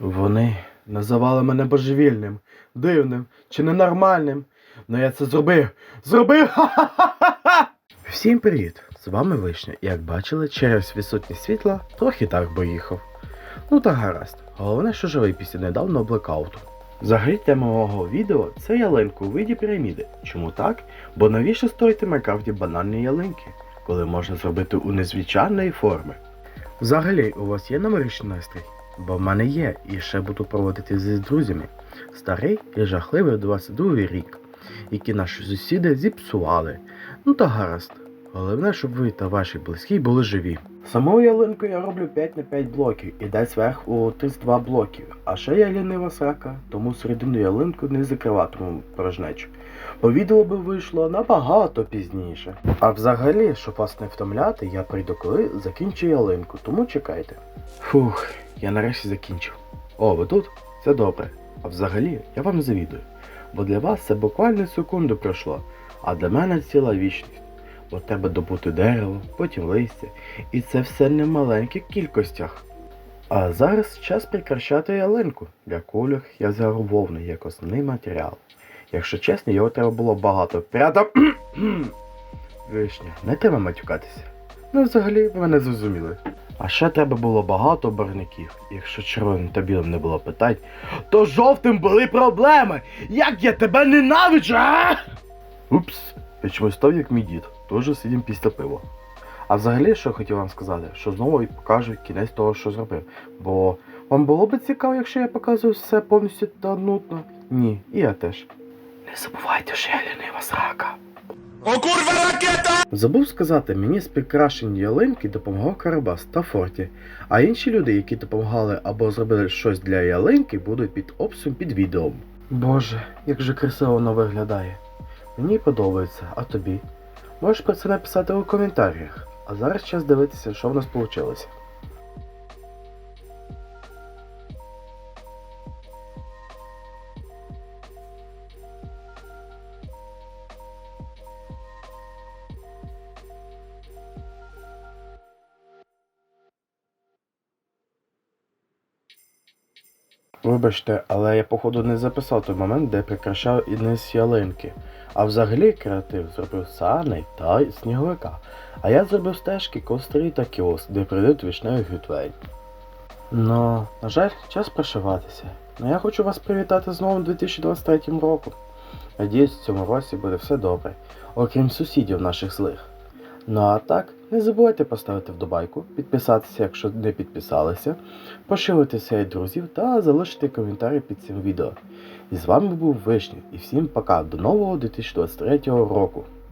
Вони називали мене божевільним, дивним чи ненормальним. Но я це зробив. Зробив! Ха-ха-ха-ха! Всім привіт! З вами Вишня. Як бачили, через відсутність світла трохи так поїхав. Ну та гаразд. Головне, що живий після недавнього блекауту. Взагалі тема мого відео це ялинку у виді піраміди. Чому так? Бо навіщо строїти в Майнкрафті банальні ялинки, коли можна зробити у незвичайної форми? Взагалі, у вас є новорічний настрій? Бо в мене є, і ще буду проводити зі друзями. Старий і жахливий 22 рік, який наші сусіди зіпсували. Ну та гаразд. Головне, щоб ви та ваші близькі були живі. Саму ялинку я роблю 5 на 5 блоків і десь зверху у 32 блоків. А ще я лінива срака, тому середину ялинку не закриватиму порожнечу. Бо відео би вийшло набагато пізніше. А взагалі, щоб вас не втомляти, я прийду коли закінчу ялинку, тому чекайте. Фух, я нарешті закінчив. О, ви тут? Це добре. А взагалі, я вам завідую. Бо для вас це буквально секунду пройшло, а для мене ціла вічність. Бо треба добути дерево, потім листя, і це все не в маленьких кількостях. А зараз час прикрашати ялинку. Для кульок я взяв вовну як основний матеріал. Якщо чесно, його треба було багато. Прямо. Вишня, не треба матюкатися. Ну, взагалі, ви мене зрозуміли. А ще треба було багато барників. Якщо червоним та білим не було питань, то жовтим були проблеми. Як я тебе ненавиджу! а? Упс, я чомусь став як мій дід, теж сидім після пива. А взагалі, що я хотів вам сказати, що знову і покажу кінець того, що зробив. Бо вам було б цікаво, якщо я показую все повністю та нудно? Ні, і я теж. Не забувайте, що я лінива срака. О rakieta! Забув сказати, мені з прикрашень ялинки допомагав Карабас та Форті, а інші люди, які допомагали або зробили щось для ялинки, будуть під описом під відео. Боже, як же красиво воно виглядає. Мені подобається, а тобі? Можеш про це написати у коментарях. А зараз час дивитися, що в нас вийшло. Вибачте, але я походу не записав той момент, де прикрашав і низ ялинки. А взагалі креатив зробив сани та сніговика. А я зробив стежки, костри та кіоск, де прийдуть вишневий гютвей. Ну, на жаль, час пришиватися. Ну я хочу вас привітати з новим 2023 роком. Надіюсь, в цьому році буде все добре, окрім сусідів наших злих. Ну а так, не забувайте поставити вдобайку, підписатися, якщо не підписалися, поширити серед друзів та залишити коментарі під цим відео. І з вами був Вишня, і всім пока, до нового 2023 року.